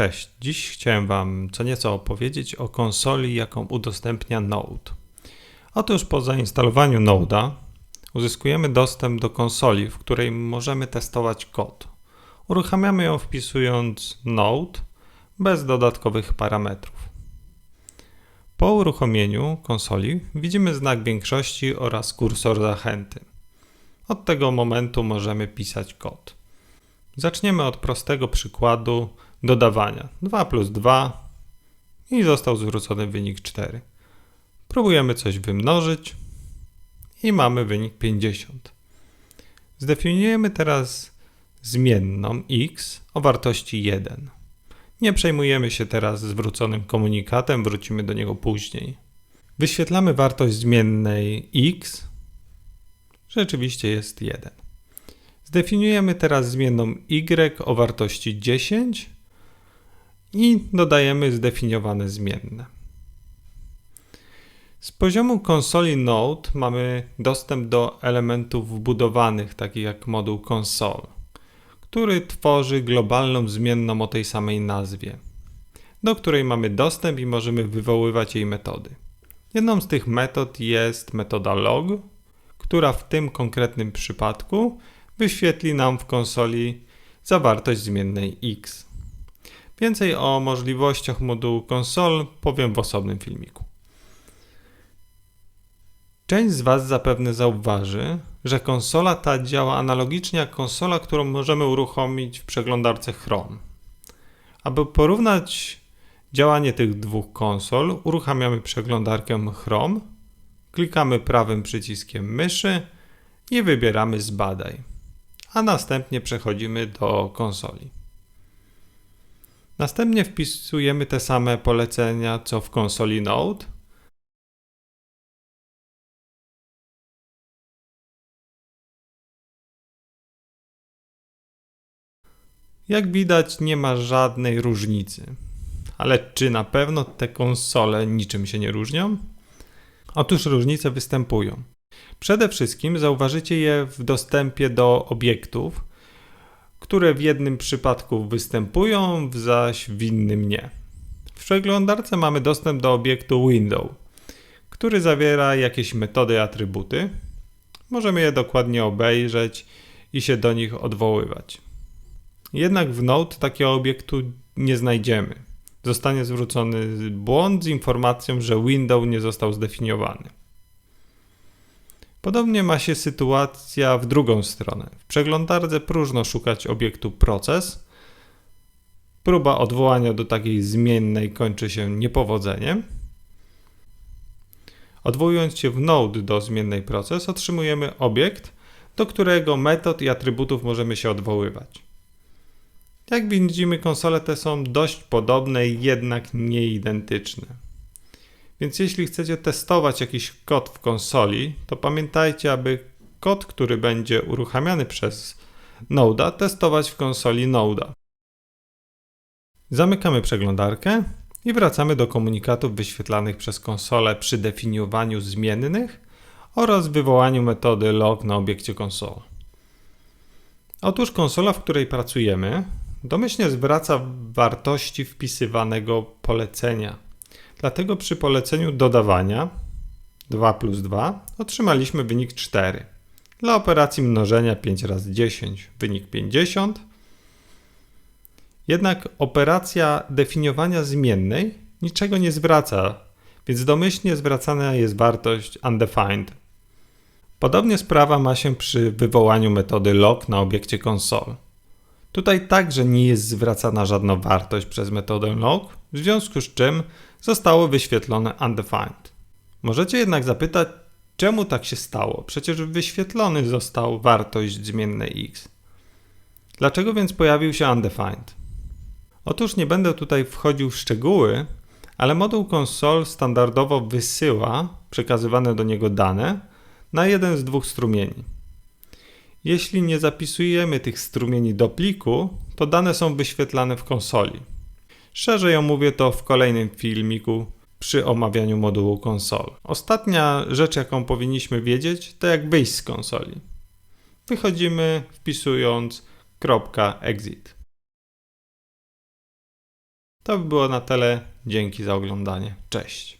Cześć, dziś chciałem Wam co nieco opowiedzieć o konsoli, jaką udostępnia Node. Otóż po zainstalowaniu Node'a uzyskujemy dostęp do konsoli, w której możemy testować kod. Uruchamiamy ją wpisując Node bez dodatkowych parametrów. Po uruchomieniu konsoli widzimy znak większości oraz kursor zachęty. Od tego momentu możemy pisać kod. Zaczniemy od prostego przykładu dodawania. 2 plus 2 i został zwrócony wynik 4. Próbujemy coś wymnożyć i mamy wynik 50. Zdefiniujemy teraz zmienną x o wartości 1. Nie przejmujemy się teraz zwróconym komunikatem, wrócimy do niego później. Wyświetlamy wartość zmiennej x. Rzeczywiście jest 1. Zdefiniujemy teraz zmienną y o wartości 10 i dodajemy zdefiniowane zmienne. Z poziomu konsoli Node mamy dostęp do elementów wbudowanych, takich jak moduł console, który tworzy globalną zmienną o tej samej nazwie, do której mamy dostęp i możemy wywoływać jej metody. Jedną z tych metod jest metoda log, która w tym konkretnym przypadku wyświetli nam w konsoli zawartość zmiennej x. Więcej o możliwościach modułu konsol powiem w osobnym filmiku. Część z Was zapewne zauważy, że konsola ta działa analogicznie jak konsola, którą możemy uruchomić w przeglądarce Chrome. Aby porównać działanie tych dwóch konsol, uruchamiamy przeglądarkę Chrome, klikamy prawym przyciskiem myszy i wybieramy Zbadaj, a następnie przechodzimy do konsoli. Następnie wpisujemy te same polecenia co w konsoli Node. Jak widać, nie ma żadnej różnicy. Ale czy na pewno te konsole niczym się nie różnią? Otóż różnice występują. Przede wszystkim zauważycie je w dostępie do obiektów, które w jednym przypadku występują, zaś w innym nie. W przeglądarce mamy dostęp do obiektu window, który zawiera jakieś metody atrybuty. Możemy je dokładnie obejrzeć i się do nich odwoływać. Jednak w Node takiego obiektu nie znajdziemy. Zostanie zwrócony błąd z informacją, że window nie został zdefiniowany. Podobnie ma się sytuacja w drugą stronę. W przeglądarce próżno szukać obiektu proces. Próba odwołania do takiej zmiennej kończy się niepowodzeniem. Odwołując się w node do zmiennej proces, otrzymujemy obiekt, do którego metod i atrybutów możemy się odwoływać. Jak widzimy, konsole te są dość podobne, jednak nieidentyczne. Więc jeśli chcecie testować jakiś kod w konsoli, to pamiętajcie, aby kod, który będzie uruchamiany przez Node'a, testować w konsoli Node'a. Zamykamy przeglądarkę i wracamy do komunikatów wyświetlanych przez konsolę przy definiowaniu zmiennych oraz wywołaniu metody log na obiekcie konsol. Otóż konsola, w której pracujemy, domyślnie zwraca wartości wpisywanego polecenia Dlatego przy poleceniu dodawania 2 plus 2 otrzymaliśmy wynik 4. Dla operacji mnożenia 5 razy 10 wynik 50. Jednak operacja definiowania zmiennej niczego nie zwraca, więc domyślnie zwracana jest wartość undefined. Podobnie sprawa ma się przy wywołaniu metody log na obiekcie console. Tutaj także nie jest zwracana żadna wartość przez metodę log, w związku z czym zostało wyświetlone undefined. Możecie jednak zapytać, czemu tak się stało? Przecież wyświetlony został wartość zmiennej x. Dlaczego więc pojawił się undefined? Otóż nie będę tutaj wchodził w szczegóły, ale moduł console standardowo wysyła przekazywane do niego dane na jeden z dwóch strumieni. Jeśli nie zapisujemy tych strumieni do pliku, to dane są wyświetlane w konsoli. Szerzej omówię to w kolejnym filmiku przy omawianiu modułu konsol. Ostatnia rzecz, jaką powinniśmy wiedzieć, to jak wyjść z konsoli. Wychodzimy wpisując .exit. To by było na tyle. Dzięki za oglądanie. Cześć.